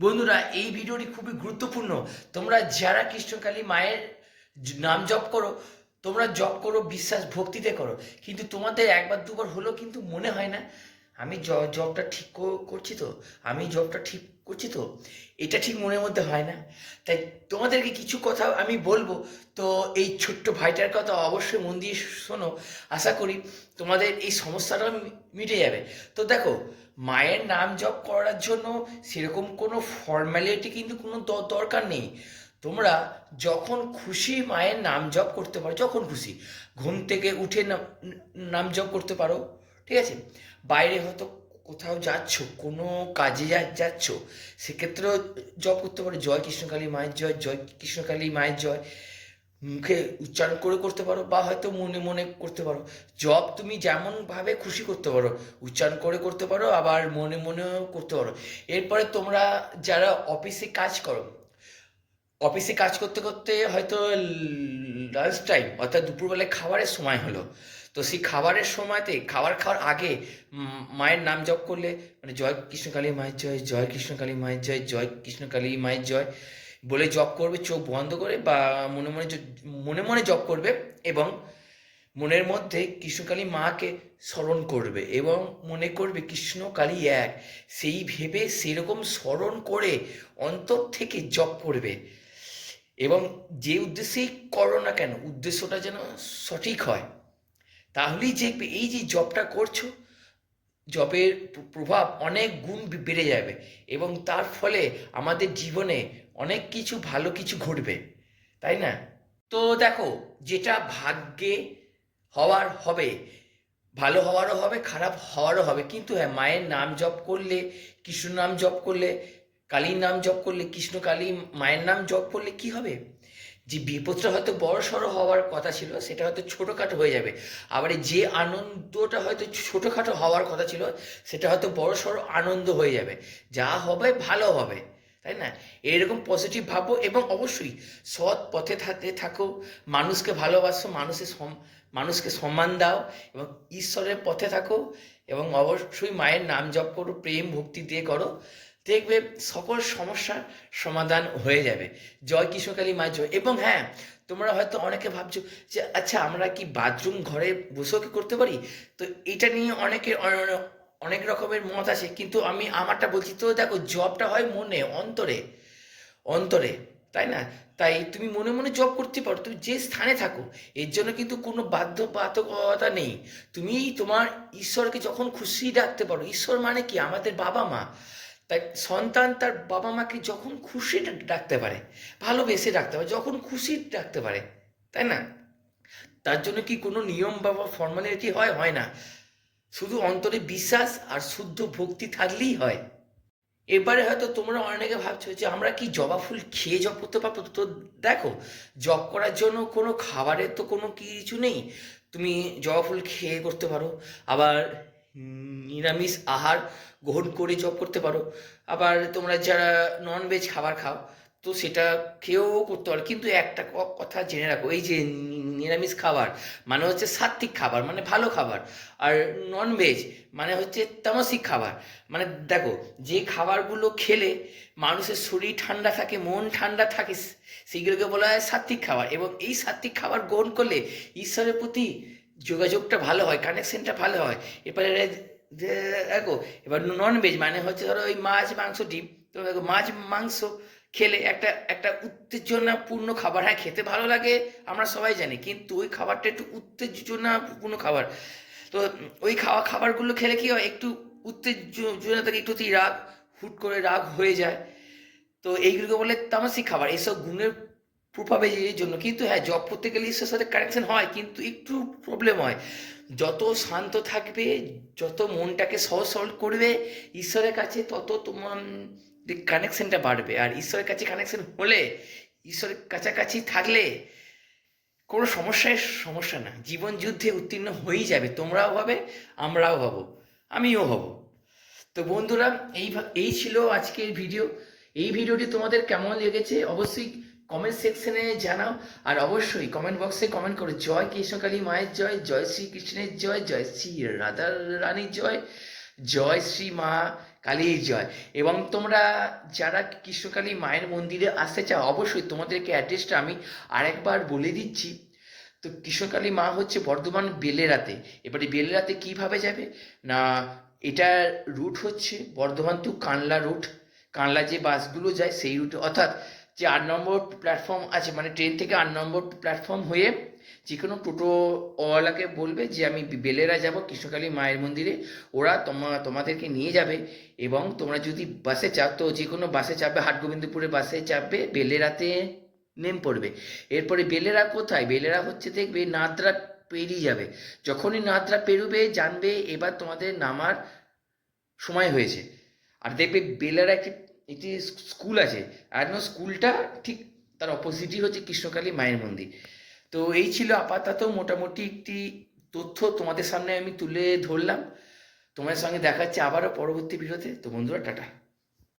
বন্ধুরা, এই ভিডিওটি খুবই গুরুত্বপূর্ণ। তোমরা যারা কৃষ্ণকালী মায়ের নাম জপ করো, তোমরা জপ করো, বিশ্বাস, ভক্তিতে করো। কিন্তু তোমাদের একবার, দুবার হলো কিন্তু মনে হয় না, আমি জবটা ঠিক করছি তো? আমি জবটা ঠিক করছি তো? এটা ঠিক মনের মধ্যে হয় না। তাই তোমাদেরকে কিছু কথা আমি বলব। তো এই ছোট্ট ভাইটার কথা অবশ্যই মন দিয়ে শোনো। আশা করি তোমাদের এই সমস্যাটা মিটে যাবে। তো দেখো, মায়ের নাম জপ করার জন্য সেরকম কোনো ফর্মালিটি কিন্তু কোনো দরকার নেই। তোমরা যখন খুশি মায়ের নাম জপ করতে পারো, যখন খুশি। ঘুম থেকে উঠে নাম নাম জপ করতে পারো, ঠিক আছে? বাইরে হয়তো কোথাও যাচ্ছ, কোনো কাজে যাচ্ছ, সেক্ষেত্রেও জপ করতে পারো। জয় কৃষ্ণকালী মায়ের জয় জয় কৃষ্ণকালী মায়ের জয়। মুখে উচ্চারণ করে করতে পারো বা হয়তো মনে মনে করতে পারো। জব তুমি যেমনভাবে খুশি করতে পারো, উচ্চারণ করে করতে পারো, আবার মনে মনেও করতে পারো। এরপরে তোমরা যারা অফিসে কাজ করো, অফিসে কাজ করতে করতে হয়তো লাঞ্চ টাইম অর্থাৎ দুপুরবেলায় খাবারের সময় হলো তো সেই খাবারের সময়তে, খাবার খাওয়ার আগে মায়ের নাম জপ করলে মানে জয় কৃষ্ণকালী মায়ের জয় জয় কৃষ্ণকালী মায়ের জয় জয় কৃষ্ণকালী মায়ের জয় বলে জপ করবে, চোখ বন্ধ করে বা মনে মনে মনে মনে জপ করবে এবং মনের মধ্যে কৃষ্ণকালী মাকে স্মরণ করবে এবং মনে করবে কৃষ্ণকালী এক। সেই ভেবে সেরকম স্মরণ করে অন্তর থেকে জপ করবে এবং যে উদ্দেশ্যেই করো না কেন, উদ্দেশ্যটা যেন সঠিক হয়। তাহলেই দেখবে এই যে জবটা করছ জবের প্রভাব অনেক গুণ বেড়ে যাবে এবং তার ফলে আমাদের জীবনে অনেক কিছু ভালো কিছু ঘটবে, তাই না? তো দেখো, যেটা ভাগ্যে হওয়ার হবে, ভালো হওয়ারও হবে, খারাপ হওয়ারও হবে, কিন্তু হ্যাঁ মায়ের নাম জপ করলে কৃষ্ণ নাম জপ করলে, কালীর নাম জপ করলে, কৃষ্ণ কালী মায়ের নাম জপ করলে কি হবে? যে বিপদটা হয়তো বড় সড়ো হওয়ার কথা ছিল, সেটা হয়তো ছোটোখাটো হয়ে যাবে। আবার যে আনন্দটা হয়তো ছোটোখাটো হওয়ার কথা ছিল, সেটা হয়তো বড় সড়ো আনন্দ হয়ে যাবে। যা হবে, ভালো হবে, তাই না? এরকম পজিটিভ ভাবো এবং অবশ্যই সৎ পথে থাকো, মানুষকে ভালোবাসো, মানুষের মানুষকে সম্মান দাও এবং ঈশ্বরের পথে থাকো এবং অবশ্যই মায়ের নাম জপ করো, প্রেম ভক্তি দিয়ে করো। দেখবে সকল সমস্যার সমাধান হয়ে যাবে। জয় কৃষ্ণকালী মায়ের জয়। এবং হ্যাঁ তোমরা হয়তো অনেকে ভাবছ যে আচ্ছা আমরা কি বাথরুম ঘরে বসেও কি করতে পারি? তো এটা নিয়ে অনেকের অনেক রকমের মত আছে। কিন্তু আমি আমারটা বলছি, তো দেখো, জবটা হয় মনে, অন্তরে। অন্তরে, তাই না? তাই তুমি মনে মনে জব করতে পারো। তুমি যে স্থানে থাকো, এর জন্য কিন্তু কোনো বাধ্যবাধকতা নেই। তুমি তোমার ঈশ্বরকে যখন খুশি ডাকতে পারো, ঈশ্বর মানে কি? আমাদের বাবা মা তাই সন্তান তার বাবা মাকে যখন খুশি ডাকতে পারে, ভালোবেসে ডাকতে পারে, যখন খুশি ডাকতে পারে, তাই না? তার জন্য কি কোনো নিয়ম বা ফর্মালিটি হয়? হয় না। শুধু অন্তরে বিশ্বাস আর শুদ্ধ ভক্তি থাকলেই হয়। এবারে হয়তো তোমরা অনেকে ভাবছ যে আমরা কি জবা ফুল খেয়ে জপ করতে পারব? তো দেখো জপ করার জন্য কোনো খাবারের তো কোনো কিছু নেই। তুমি জবা ফুল খেয়ে করতে পারো। আবার নিরামিষ আহার গ্রহণ করে জব করতে পারো। আবার তোমরা যারা নন ভেজ খাবার খাও, তো সেটা খেয়েও করতে পারো। কিন্তু একটা কথা জেনে রাখো, এই যে নিরামিষ খাবার মানে হচ্ছে সাত্বিক খাবার মানে ভালো খাবার। আর নন ভেজ মানে হচ্ছে তামসিক খাবার। মানে দেখো, যে খাবারগুলো খেলে মানুষের শরীর ঠান্ডা থাকে, মন ঠান্ডা থাকে সে- সেইগুলোকে বলা হয় সাত্বিক খাবার। এবং এই সাত্বিক খাবার গ্রহণ করলে ঈশ্বরের প্রতি যোগাযোগটা ভালো হয় কানেকশনটা ভালো হয়। যে দেখো, এবার নন ভেজ মানে হচ্ছে ধরো ওই মাছ, মাংস, ডিম। তো দেখো, মাছ, মাংস খেলে একটা একটা উত্তেজনাপূর্ণ খাবার হ্যাঁ খেতে ভালো লাগে, আমরা সবাই জানি, কিন্তু ওই খাবারটা একটু উত্তেজনাপূর্ণ খাবার। তো ওই খাওয়া, খাবারগুলো খেলে কি হয়, একটু উত্তেজনা থেকে একটু রাগ, হুট করে রাগ হয়ে যায়। তো এইগুলোকে বলে তামাসিক খাবার। এসব গুণের প্রভাবের জন্য। কিন্তু হ্যাঁ জব করতে গেলে ঈশ্বরের সাথে কানেকশন হয়, কিন্তু একটু প্রবলেম হয়। যত শান্ত থাকবে, যত মনটাকে সহজ সরল করবে, ঈশ্বরের কাছে তত তোমার কানেকশনটা বাড়বে। আর ঈশ্বরের কাছে কানেকশন হলে, ঈশ্বরের কাছাকাছি থাকলে কোনো সমস্যায় সমস্যা না। জীবন যুদ্ধে উত্তীর্ণ হয়েই যাবে। তোমরাও হবে, আমরাও হব, আমিও হব। তো বন্ধুরা, এই এই ছিল আজকের ভিডিও এই ভিডিওটি তোমাদের কেমন লেগেছে? অবশ্যই কমেন্ট সেকশনে জানাও। আর অবশ্যই কমেন্ট বক্সে কমেন্ট করো, জয় কৃষ্ণকালী মায়ের জয় জয় শ্রী কৃষ্ণের জয় জয় শ্রী রাধা রানীর জয় জয় শ্রী মা কালীর জয়। এবং তোমরা যারা কৃষ্ণকালী মায়ের মন্দিরে আসতে চাও, অবশ্যই তোমাদেরকে অ্যাড্রেসটা আমি আরেকবার বলে দিচ্ছি। তো কৃষ্ণকালী মা হচ্ছে বর্ধমান বেলেরাতে। এবারে বেলেরাতে কীভাবে যাবে? না, এটার রুট হচ্ছে বর্ধমান টু কানলা রুট কানলা যে বাসগুলো যায়, সেই রুটে অর্থাৎ যে আট নম্বর প্ল্যাটফর্ম আছে মানে ট্রেন থেকে আট নম্বর প্ল্যাটফর্ম হয়ে যে কোনো টোটোওয়ালাকে বলবে যে, আমি বেলেরা যাব, কৃষ্ণকালী মায়ের মন্দিরে। ওরা তোমা, তোমাদেরকে নিয়ে যাবে এবং তোমরা যদি বাসে চাপ, তো যে কোনো বাসে চাপবে, হাটগোবিন্দপুরে বাসে চাপবে, বেলেরাতে নেম পড়বে। এরপরে বেলেরা কোথায়? বেলেরা হচ্ছে দেখবে নাদরা পেরিয়ে যাবে। যখনই নাদরা পেরোবে, জানবে এবার তোমাদের নামার সময় হয়েছে। আর দেখবে বেলেরা একটি একটি স্কুল আছে, আর স্কুলটা ঠিক তার অপোজিটই হচ্ছে কৃষ্ণকালী মায়ের মন্দির। তো এই ছিল আপাতত মোটামুটি একটি তথ্য তোমাদের সামনে আমি তুলে ধরলাম। তোমাদের সঙ্গে দেখাচ্ছি আবারও পরবর্তী ভিডিওতে। তো বন্ধুরা, টাটা।